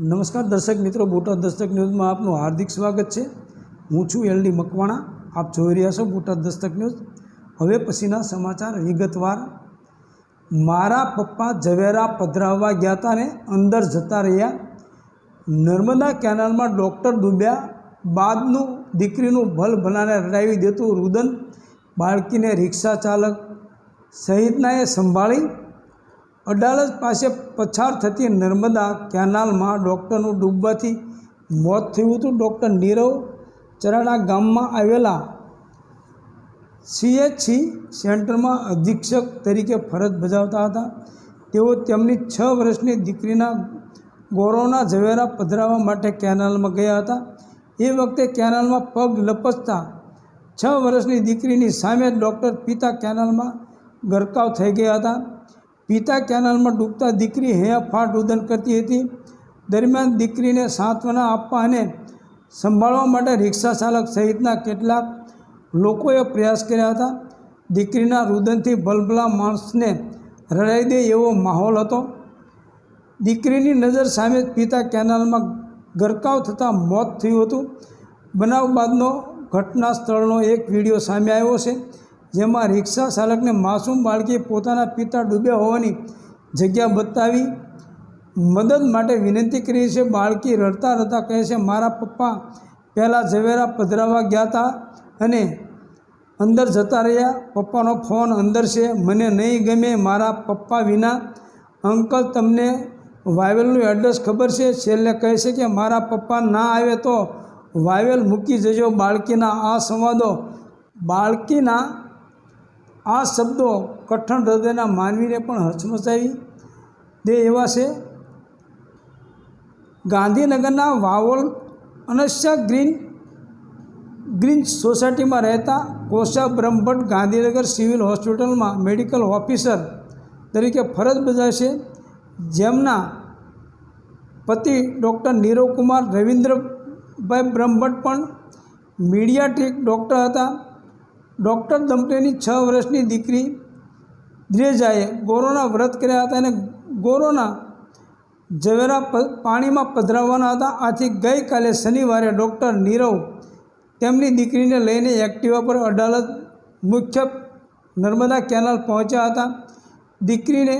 નમસ્કાર દર્શક મિત્રો, બોટાદ દસ્તક ન્યૂઝમાં આપનું હાર્દિક સ્વાગત છે. હું છું એલડી મકવાણા, આપ જોઈ રહ્યા છો બોટાદ દસ્તક ન્યૂઝ. હવે પછીના સમાચાર વિગતવાર. મારા પપ્પા ઝવેરા પધરાવવા ગયા હતા ને અંદર જતા રહ્યા. નર્મદા કેનાલમાં ડૉક્ટર ડૂબ્યા. બાદનું દીકરીનું ભલ ભલાને રડાવી દેતું રુદન બાળકીને રિક્ષા ચાલક સહિતનાએ સંભાળી અડાલજ પાસે પસાર થતી નર્મદા કેનાલમાં ડૉક્ટરનું ડૂબવાથી મોત થયું હતું. ડૉક્ટર નીરવ ચરાડા ગામમાં આવેલા સીએચસી સેન્ટરમાં અધિક્ષક તરીકે ફરજ બજાવતા હતા. તેઓ તેમની છ વર્ષની દીકરીના ગોરોના ઝવેરા પધરાવવા માટે કેનાલમાં ગયા હતા. એ વખતે કેનાલમાં પગ લપસતા છ વર્ષની દીકરીની સામે ડૉક્ટર પિતા કેનાલમાં ગરકાવ થઈ ગયા હતા. પિતા કેનાલમાં ડૂબતા દીકરી હૈયાફાટ રુદન કરતી હતી. દરમિયાન દીકરીને સાંત્વના આપવા અને સંભાળવા માટે રિક્ષા ચાલક સહિતના કેટલાક લોકોએ પ્રયાસ કર્યા હતા. દીકરીના રુદનથી ભલભલા માણસને રડાઈ દે એવો માહોલ હતો. દીકરીની નજર સામે જ પિતા કેનાલમાં ગરકાવ થતાં મોત થયું હતું. બનાવ બાદનો ઘટના સ્થળનો એક વીડિયો સામે આવ્યો છે. જેમાં રિક્ષા ચાલકને માસૂમ બાળકી પોતાના પિતા ડૂબ્યા હોવાની જગ્યા બતાવી મદદ માટે વિનંતી કરી છે. બાળકી રડતા રડતા કહે છે, મારા પપ્પા પહેલાં ઝવેરા પધરાવા ગયા હતા અને અંદર જતા રહ્યા. પપ્પાનો ફોન અંદર છે. મને નહીં ગમે મારા પપ્પા વિના. અંકલ, તમને વાવેલનું એડ્રેસ ખબર છે? છેલ્લે કહે છે કે, મારા પપ્પા ના આવે તો વાવેલ મૂકી જજો બાળકીના આ સંવાદો. બાળકીના આ શબ્દો કઠણ હૃદયના માનવીને પણ હચમચાવી દે એવા છે. ગાંધીનગરના વાવોલ અનસ્યા ગ્રીન ગ્રીન સોસાયટીમાં રહેતા કોશા બ્રહ્મભટ્ટ ગાંધીનગર સિવિલ હોસ્પિટલમાં મેડિકલ ઓફિસર તરીકે ફરજ બજાવશે જેમના પતિ ડૉક્ટર નીરવ કુમાર રવિન્દ્રભાઈ બ્રહ્મભટ્ટ પણ મીડિયાટ્રિક ડૉક્ટર હતા. ડૉક્ટર દંપતીની છ વર્ષની દીકરી દ્રેજાએ ગોરોના વ્રત કર્યા હતા અને ગોરોના ઝવેરા પાણીમાં પધરાવવાના હતા. આથી ગઈકાલે શનિવારે ડૉક્ટર નીરવ તેમની દીકરીને લઈને એક્ટિવા પર અડાલત મુખ્ય નર્મદા કેનાલ પહોંચ્યા હતા. દીકરીને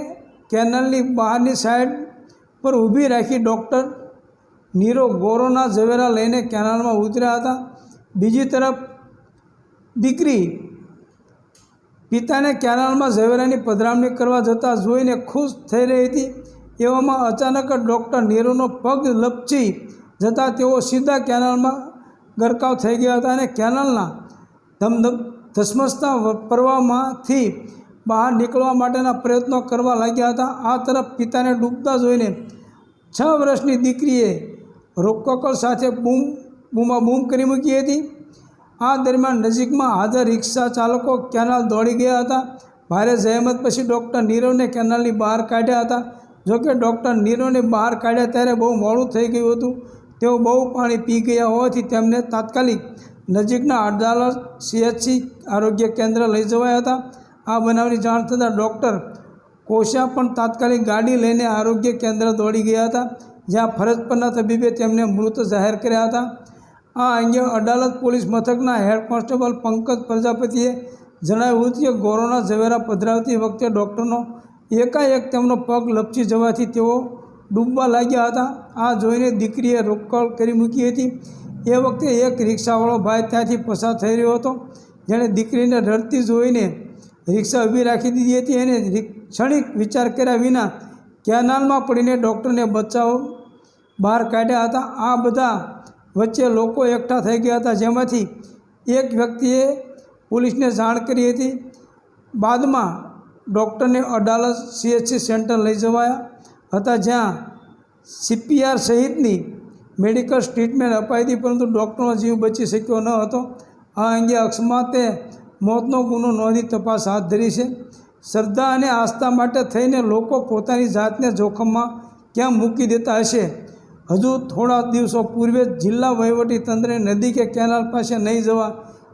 કેનાલની બહારની સાઈડ પર ઊભી રાખી ડૉક્ટર નીરવ ગોરોના ઝવેરા લઈને કેનાલમાં ઉતર્યા હતા. બીજી તરફ દીકરી પિતાને કેનાલમાં ઝવેરાની પધરામણી કરવા જતાં જોઈને ખુશ થઈ રહી હતી. એવામાં અચાનક જ ડૉક્ટર નીરુનો પગ લપચી જતાં તેઓ સીધા કેનાલમાં ગરકાવ થઈ ગયા હતા અને કેનાલના ધમધમ ધસમસતા પ્રવાહમાંથી બહાર નીકળવા માટેના પ્રયત્નો કરવા લાગ્યા હતા. આ તરફ પિતાને ડૂબતા જોઈને છ વર્ષની દીકરીએ રોકકળ સાથે બૂમ બૂમા બૂમ કરી મૂકી હતી. આ દરમિયાન નજીકમાં હાજર રિક્ષા ચાલકો કેનાલ દોડી ગયા હતા. ભારે જહેમત પછી ડૉક્ટર નીરવને કેનાલની બહાર કાઢ્યા હતા. જોકે ડૉક્ટર નીરવને બહાર કાઢ્યા ત્યારે બહુ મોડું થઈ ગયું હતું. તેઓ બહુ પાણી પી ગયા હોવાથી તેમને તાત્કાલિક નજીકના અડાલત સીએચસી આરોગ્ય કેન્દ્ર લઈ જવાયા હતા. આ બનાવની જાણ થતાં ડૉક્ટર કોશા પણ તાત્કાલિક ગાડી લઈને આરોગ્ય કેન્દ્ર દોડી ગયા હતા, જ્યાં ફરજ પરના તબીબે તેમને મૃત જાહેર કર્યા હતા. આ અંગે અડાલત પોલીસ મથકના હેડ કોન્સ્ટેબલ પંકજ પ્રજાપતિએ જણાવ્યું હતું કે ગોરોના ઝવેરા પધરાવતી વખતે ડૉક્ટરનો એકાએક તેમનો પગ લપસી જવાથી તેઓ ડૂબવા લાગ્યા હતા. આ જોઈને દીકરીએ રોકડ કરી મૂકી હતી. એ વખતે એક રિક્ષાવાળો ભાઈ ત્યાંથી પસાર થઈ રહ્યો હતો. જેણે દીકરીને રડતી જોઈને રિક્ષા ઊભી રાખી દીધી હતી અને ક્ષણિક વિચાર કર્યા વિના કેનાલમાં પડીને ડૉક્ટરને બચાવ બહાર કાઢ્યા હતા. આ બધા વચ્ચે લોકો એકઠા થઈ ગયા હતા. જેમાંથી એક વ્યક્તિએ પોલીસને જાણ કરી હતી. બાદમાં ડૉક્ટરને અડાલત સીએચસી સેન્ટર લઈ જવાયા હતા, જ્યાં સીપીઆર સહિતની મેડિકલ ટ્રીટમેન્ટ અપાઈ હતી, પરંતુ ડૉક્ટરનો જીવ બચી શક્યો ન હતો. આ અંગે અકસ્માતે મોતનો ગુનો નોંધી તપાસ હાથ ધરી છે. શ્રદ્ધા અને આસ્થા માટે થઈને લોકો પોતાની જાતને જોખમમાં કેમ મૂકી દેતા હશે? હજુ થોડા દિવસો પૂર્વે જિલ્લા વહીવટી તંત્રે નદી કે કેનાલ પાસે નહીં જવા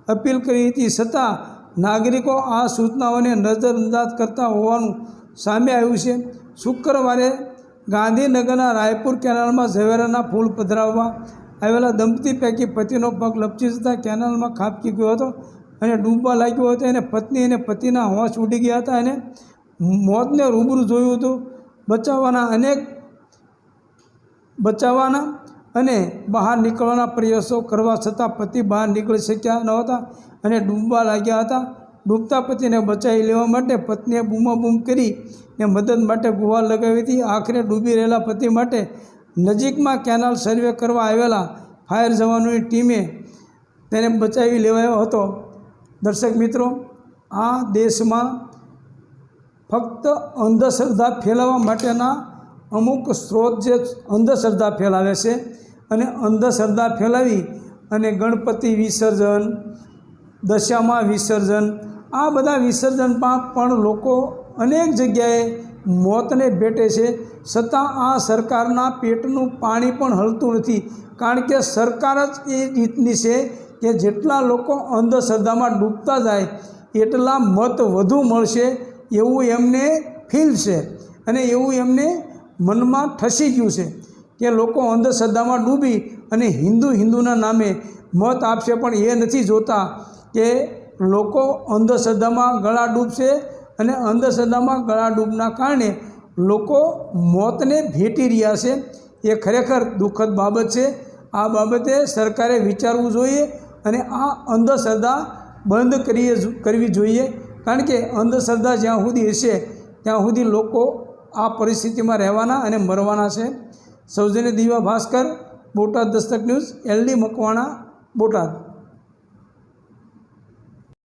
અપીલ કરી હતી. છતાં નાગરિકો આ સૂચનાઓને નજરઅંદાજ કરતા હોવાનું સામે આવ્યું છે. શુક્રવારે ગાંધીનગરના રાયપુર કેનાલમાં ઝવેરાના ફૂલ પધરાવવા આવેલા દંપતી પૈકી પતિનો પગ લપસી જતાં કેનાલમાં ખાબકી ગયો હતો અને ડૂબવા લાગ્યો હતો. એને પત્ની અને પતિના હોશ ઉડી ગયા હતા અને મોતને રૂબરૂ જોયું હતું. બચાવવાના અનેક બચાવવાના અને બહાર નીકળવાના પ્રયાસો કરવા છતાં પતિ બહાર નીકળી શક્યા નહોતા અને ડૂબવા લાગ્યા હતા. ડૂબતા પતિને બચાવી લેવા માટે પત્નીએ બૂમાબૂમ કરી ને મદદ માટે ગુહાર લગાવી હતી. આખરે ડૂબી રહેલા પતિ માટે નજીકમાં કેનાલ સર્વે કરવા આવેલા ફાયર જવાનોની ટીમે તેને બચાવી લેવાયો હતો. દર્શક મિત્રો, આ દેશમાં ફક્ત અંધશ્રદ્ધા ફેલાવવા માટેના અમુક સ્ત્રોત જે અંધશ્રદ્ધા ફેલાવે છે અને અંધશ્રદ્ધા ફેલાવી અને ગણપતિ વિસર્જન, દશામાં વિસર્જન, આ બધા વિસર્જનમાં પણ લોકો અનેક જગ્યાએ મોતને ભેટે છે. છતાં આ સરકારના પેટનું પાણી પણ હલતું નથી. કારણ કે સરકાર જ એ રીતની છે કે જેટલા લોકો અંધશ્રદ્ધામાં ડૂબતા જાય, એટલા મત વધુ મળશે એવું એમને ફીલ છે. અને એવું એમને મનમાં ઠસી ગયું છે કે લોકો અંધશ્રદ્ધામાં ડૂબી અને હિન્દુ હિન્દુના નામે મત આપશે પણ એ નથી જોતા કે લોકો અંધશ્રદ્ધામાં ગળા ડૂબશે અને અંધશ્રદ્ધામાં ગળા ડૂબના કારણે લોકો મોતને ભેટી રહ્યા છે. એ ખરેખર દુઃખદ બાબત છે. આ બાબતે સરકારે વિચારવું જોઈએ અને આ અંધશ્રદ્ધા બંધ કરીએ કરવી જોઈએ. કારણ કે અંધશ્રદ્ધા જ્યાં સુધી હશે, ત્યાં સુધી લોકો આ પરિસ્થિતિમાં રહેવાના અને મરવાના છે. સૌજન્ય દીવા ભાસ્કર, બોટાદ દસ્તક ન્યૂઝ, એલડી મકવાણા, બોટાદ.